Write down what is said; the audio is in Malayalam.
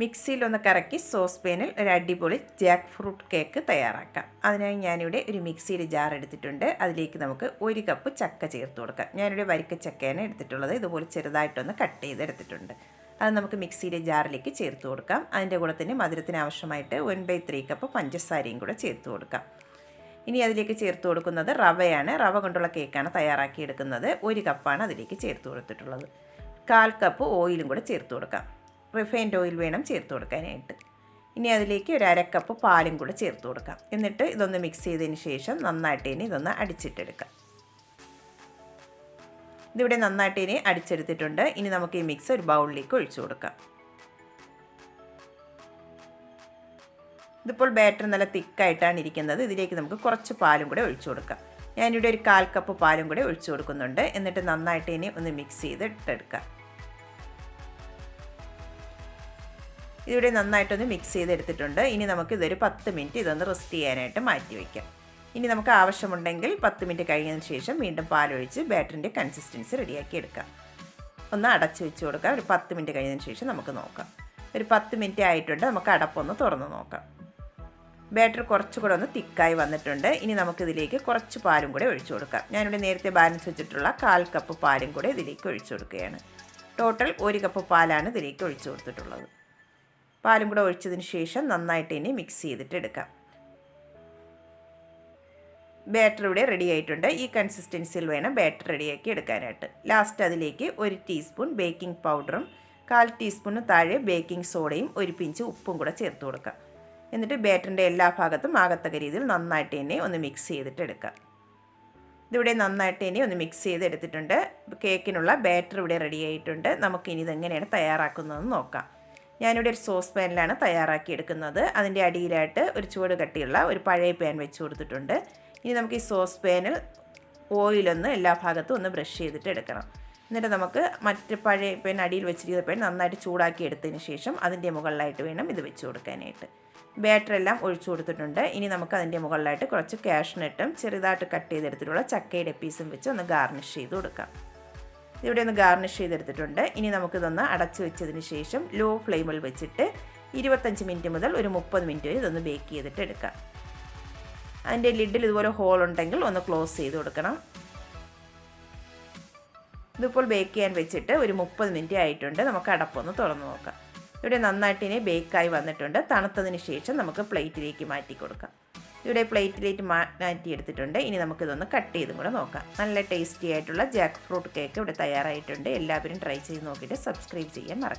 മിക്സിയിൽ ഒന്ന് കറക്കി സോസ് പാനിൽ ഒരു അടിപൊളി ജാക്ക് ഫ്രൂട്ട് കേക്ക് തയ്യാറാക്കാം. അതിനായി ഞാനിവിടെ ഒരു മിക്സിയിൽ ജാർ എടുത്തിട്ടുണ്ട്. അതിലേക്ക് നമുക്ക് ഒരു കപ്പ് ചക്ക ചേർത്ത് കൊടുക്കാം. ഞാനിവിടെ വരിക്ക ചക്കയാണ് എടുത്തിട്ടുള്ളത്. ഇതുപോലെ ചെറുതായിട്ടൊന്ന് കട്ട് ചെയ്തെടുത്തിട്ടുണ്ട് അത് നമുക്ക് മിക്സിയിലെ ജാറിലേക്ക് ചേർത്ത് കൊടുക്കാം. അതിന്റെ കൂടെ തന്നെ മധുരത്തിന് ആവശ്യമായിട്ട് വൺ ബൈ ത്രീ കപ്പ് പഞ്ചസാരയും കൂടെ ചേർത്ത് കൊടുക്കാം. ഇനി അതിലേക്ക് ചേർത്ത് കൊടുക്കുന്നത് റവയാണ്. റവ കൊണ്ടുള്ള കേക്കാണ് തയ്യാറാക്കിയെടുക്കുന്നത് ഒരു കപ്പാണ് അതിലേക്ക് ചേർത്ത് കൊടുത്തിട്ടുള്ളത്. കാൽ കപ്പ് ഓയിലും കൂടെ ചേർത്ത് കൊടുക്കാം. റിഫൈൻഡ് ഓയിൽ വേണം ചേർത്ത് കൊടുക്കാനായിട്ട്. ഇനി അതിലേക്ക് ഒരു അരക്കപ്പ് പാലും കൂടെ ചേർത്ത് കൊടുക്കാം. എന്നിട്ട് ഇതൊന്ന് മിക്സ് ചെയ്തതിന് ശേഷം നന്നായിട്ട് ഇനി ഇതൊന്ന് അടിച്ചിട്ടെടുക്കാം. ഇതിവിടെ നന്നായിട്ട് ഇനി അടിച്ചെടുത്തിട്ടുണ്ട്. ഇനി നമുക്ക് ഈ മിക്സ് ഒരു ബൗളിലേക്ക് ഒഴിച്ചു കൊടുക്കാം. ഇതിപ്പോൾ ബാറ്റർ നല്ല തിക്കായിട്ടാണ് ഇരിക്കുന്നത്. ഇതിലേക്ക് നമുക്ക് കുറച്ച് പാലും കൂടെ ഒഴിച്ചു കൊടുക്കാം. ഞാനിവിടെ ഒരു കാൽ കപ്പ് പാലും കൂടെ ഒഴിച്ചു കൊടുക്കുന്നുണ്ട്. എന്നിട്ട് നന്നായിട്ട് ഇനി ഒന്ന് മിക്സ് ചെയ്ത് ഇട്ടെടുക്കാം. ഇതിവിടെ നന്നായിട്ടൊന്ന് മിക്സ് ചെയ്തെടുത്തിട്ടുണ്ട്. ഇനി നമുക്ക് ഇതൊരു പത്ത് മിനിറ്റ് ഇതൊന്ന് റെസ്റ്റ് ചെയ്യാനായിട്ട് മാറ്റി വയ്ക്കാം ഇനി നമുക്ക് ആവശ്യമുണ്ടെങ്കിൽ പത്ത് മിനിറ്റ് കഴിഞ്ഞതിന് ശേഷം വീണ്ടും പാലൊഴിച്ച് ബാറ്ററിന്റെ കൺസിസ്റ്റൻസി റെഡിയാക്കി എടുക്കാം. ഒന്ന് അടച്ച് വെച്ച് കൊടുക്കാം. ഒരു പത്ത് മിനിറ്റ് കഴിഞ്ഞതിന് ശേഷം നമുക്ക് നോക്കാം. ഒരു പത്ത് മിനിറ്റ് ആയിട്ടുണ്ട്. നമുക്ക് അടപ്പൊന്ന് തുറന്ന് നോക്കാം. ബാറ്റർ കുറച്ചുകൂടെ ഒന്ന് തിക്കായി വന്നിട്ടുണ്ട്. ഇനി നമുക്കിതിലേക്ക് കുറച്ച് പാലും കൂടെ ഒഴിച്ചു കൊടുക്കാം. ഞാനിവിടെ നേരത്തെ ബാലൻസ് വെച്ചിട്ടുള്ള കാൽ കപ്പ് പാലും കൂടെ ഇതിലേക്ക് ഒഴിച്ചു കൊടുക്കുകയാണ്. ടോട്ടൽ ഒരു കപ്പ് പാലാണ് ഇതിലേക്ക് ഒഴിച്ചു കൊടുത്തിട്ടുള്ളത്. പാലും കൂടെ ഒഴിച്ചതിന് ശേഷം നന്നായിട്ട് ഇനി മിക്സ് ചെയ്തിട്ട് എടുക്കാം. ബാറ്റർ ഇവിടെ റെഡി ആയിട്ടുണ്ട്. ഈ കൺസിസ്റ്റൻസിയിൽ വേണം ബാറ്റർ റെഡിയാക്കി എടുക്കാനായിട്ട്. ലാസ്റ്റ് അതിലേക്ക് ഒരു ടീസ്പൂൺ ബേക്കിംഗ് പൗഡറും കാൽ ടീസ്പൂണിന് താഴെ ബേക്കിംഗ് സോഡയും ഒരു പിഞ്ച് ഉപ്പും കൂടെ ചേർത്ത് കൊടുക്കാം. എന്നിട്ട് ബാറ്ററിന്റെ എല്ലാ ഭാഗത്തും ആകത്തക്ക രീതിയിൽ നന്നായിട്ട് തന്നെ ഒന്ന് മിക്സ് ചെയ്തിട്ട് എടുക്കാം. ഇതിവിടെ നന്നായിട്ട് ഇനി ഒന്ന് മിക്സ് ചെയ്ത് എടുത്തിട്ടുണ്ട്. കേക്കിനുള്ള ബാറ്റർ ഇവിടെ റെഡി ആയിട്ടുണ്ട്. നമുക്കിനി ഇതെങ്ങനെയാണ് തയ്യാറാക്കുന്നതെന്ന് നോക്കാം. ഞാനിവിടെ ഒരു സോസ് പാനിലാണ് തയ്യാറാക്കി എടുക്കുന്നത്. അതിന്റെ അടിയിലായിട്ട് ഒരു ചുവട് കട്ടിയുള്ള ഒരു പഴയ പാൻ വെച്ച് കൊടുത്തിട്ടുണ്ട്. ഇനി നമുക്ക് ഈ സോസ് പാനിൽ ഓയിലൊന്ന് എല്ലാ ഭാഗത്തും ഒന്ന് ബ്രഷ് ചെയ്തിട്ട് എടുക്കണം. എന്നിട്ട് നമുക്ക് മറ്റ് പഴയ പാൻ അടിയിൽ വെച്ചിരിക്കുന്ന പാൻ നന്നായിട്ട് ചൂടാക്കി എടുത്തതിന് ശേഷം അതിന്റെ മുകളിലായിട്ട് വേണം ഇത് വെച്ച് കൊടുക്കാനായിട്ട്. ബാറ്റർ എല്ലാം ഒഴിച്ചു കൊടുത്തിട്ടുണ്ട്. ഇനി നമുക്ക് അതിന്റെ മുകളിലായിട്ട് കുറച്ച് കാഷ്നട്ടും ചെറുതായിട്ട് കട്ട് ചെയ്തെടുത്തിട്ടുള്ള ചക്കയുടെ പീസും വെച്ച് ഒന്ന് ഗാർണിഷ് ചെയ്ത് കൊടുക്കാം. ഇവിടെ ഒന്ന് ഗാർണിഷ് ചെയ്തെടുത്തിട്ടുണ്ട്. ഇനി നമുക്കിതൊന്ന് അടച്ചു വെച്ചതിന് ശേഷം ലോ ഫ്ലെയിമിൽ വെച്ചിട്ട് ഇരുപത്തഞ്ച് മിനിറ്റ് മുതൽ ഒരു മുപ്പത് മിനിറ്റ് വരെ ഇതൊന്ന് ബേക്ക് ചെയ്തിട്ട് എടുക്കാം. അതിന്റെ ലിഡിൽ ഇതുപോലെ ഹോൾ ഉണ്ടെങ്കിൽ ഒന്ന് ക്ലോസ് ചെയ്ത് കൊടുക്കണം. ഇതിപ്പോൾ ബേക്ക് ചെയ്യാൻ വെച്ചിട്ട് ഒരു മുപ്പത് മിനിറ്റ് ആയിട്ടുണ്ട്. നമുക്ക് അടപ്പൊന്ന് തുറന്നു നോക്കാം. ഇവിടെ നന്നായിട്ട് ഇനി ബേക്കായി വന്നിട്ടുണ്ട്. തണുത്തതിന് ശേഷം നമുക്ക് പ്ലേറ്റിലേക്ക് മാറ്റി കൊടുക്കാം. ഇവിടെ പ്ലേറ്റിലേക്ക് മാറ്റി എടുത്തിട്ടുണ്ട് ഇനി നമുക്കിതൊന്ന് കട്ട് ചെയ്തും കൂടെ നോക്കാം. നല്ല ടേസ്റ്റി ആയിട്ടുള്ള ജാക്ക് ഫ്രൂട്ട് കേക്ക് ഇവിടെ തയ്യാറായിട്ടുണ്ട്. എല്ലാവരും ട്രൈ ചെയ്ത് നോക്കിയിട്ട് സബ്സ്ക്രൈബ് ചെയ്യാൻ മറക്കാം